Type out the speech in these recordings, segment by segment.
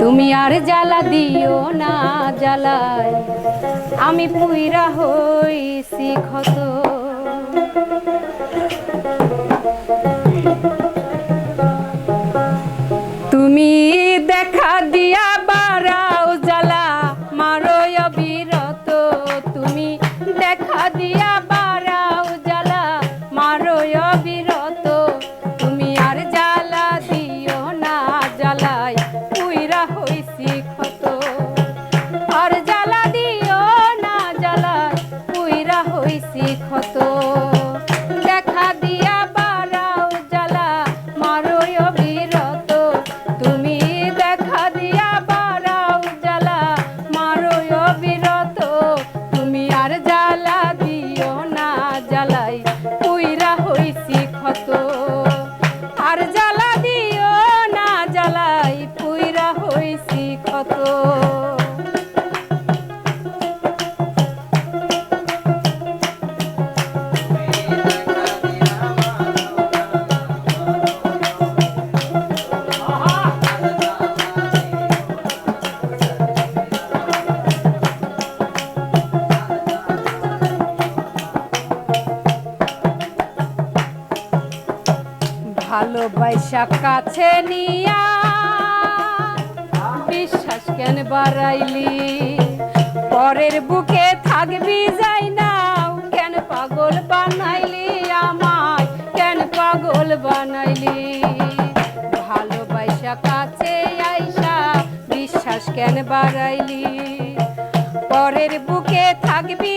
তুমি আর জ্বালা দিও না জ্বালায়, আমি পুইরা হইছি ক্ষত। তুমি দেখা দিয়া বারাও জ্বালা, মারো অবিরত। তুমি দেখা দিয়া ভালোবাসা কাছে নিয়া বিশ্বাস কেন বাড়াইলি? পরের বুকে থাকবি যাই না, কেন পাগল বানাইলি আমায়? কেন পাগল বানাইলি? ভালোবাসা কাছে আইসা বিশ্বাস কেন বাড়াইলি? পরের বুকে থাকবি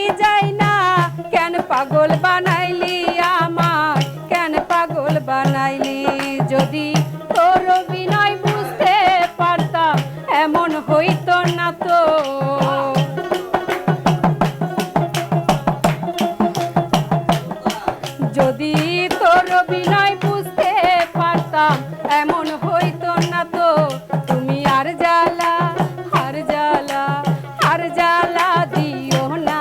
যদি তোর বিনয় বুঝতে পারতাম, এমন হইতো না তো। তুমি আর জ্বালা আর জ্বালা আর জ্বালা দিও না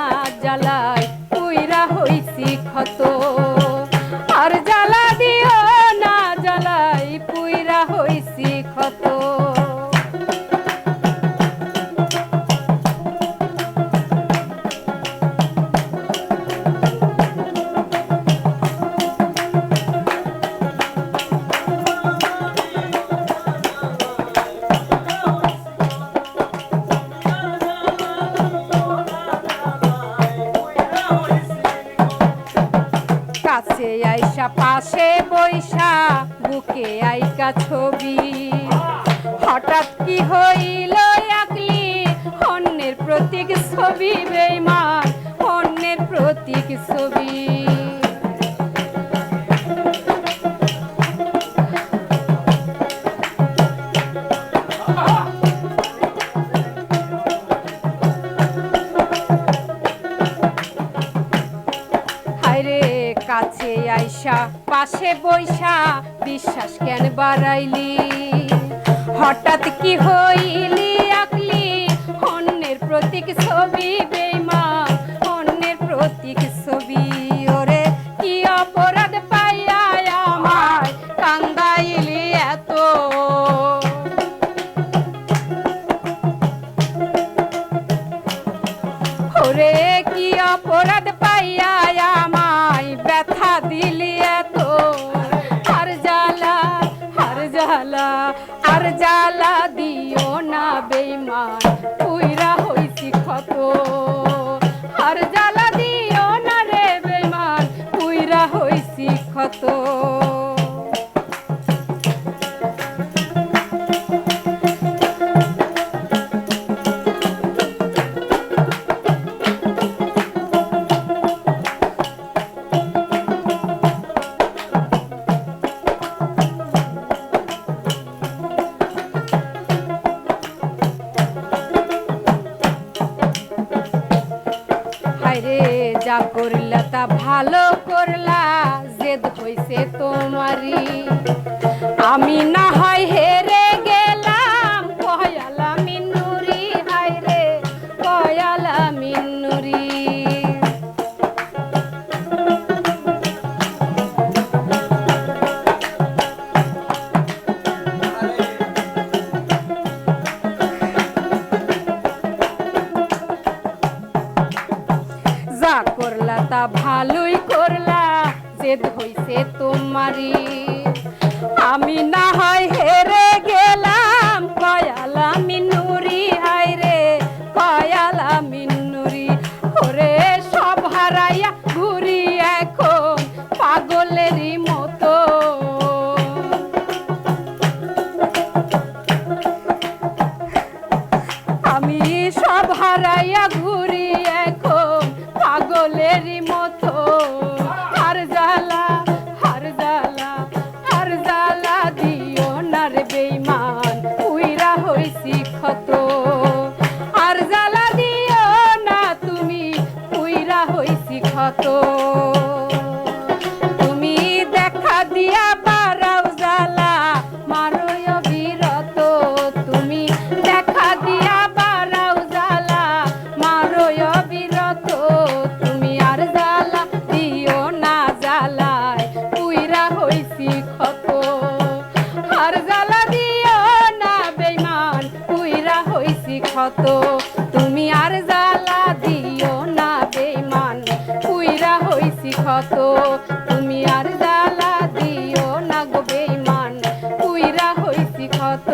আর জ্বালা দিও না জ্বালাই পুইরা হইছি ক্ষত। কাছে আইসা, পাশে বৈশা বুকে আইকা ছবি। হঠাৎ কি হইল একলি, অন্যের প্রতীক ছবি, বেইমান। কাছে আইসা পাশে বৈশা বিশ্বাস কেন বাড়াইলি? হঠাৎ কি হইলি আকলি? অন্যের প্রতীক ছবি জ্বালা আর জ্বালা দিও না বেইমান পুইরা হইছি ক্ষত। আর জ্বালা দিও না রে বেইমান পুইরা হইছি ক্ষত। যা করলা তা ভালো করলা জেদ হইছে তোমারি আমি না হয় হেরে ভালোই করলা জেদ হইছে তোমারি আমি না হয় হে হইছি ক্ষত। তুমি দেখা দিয়া পারাও জ্বালা, মারয় বিরত। তুমি দেখা দিয়া পারাও জ্বালা, মারয় বিরত। তুমি আর জ্বালা দিও না জ্বালায়, পুইরা হইছি ক্ষত। আর জ্বালা দিও না বেইমান, পুইরা হইছি ক্ষত। তুমি আর জ্বালা ক্ষত তুমি আর জ্বালা দিও না গো বেইমান কুইরা হইছি ক্ষত।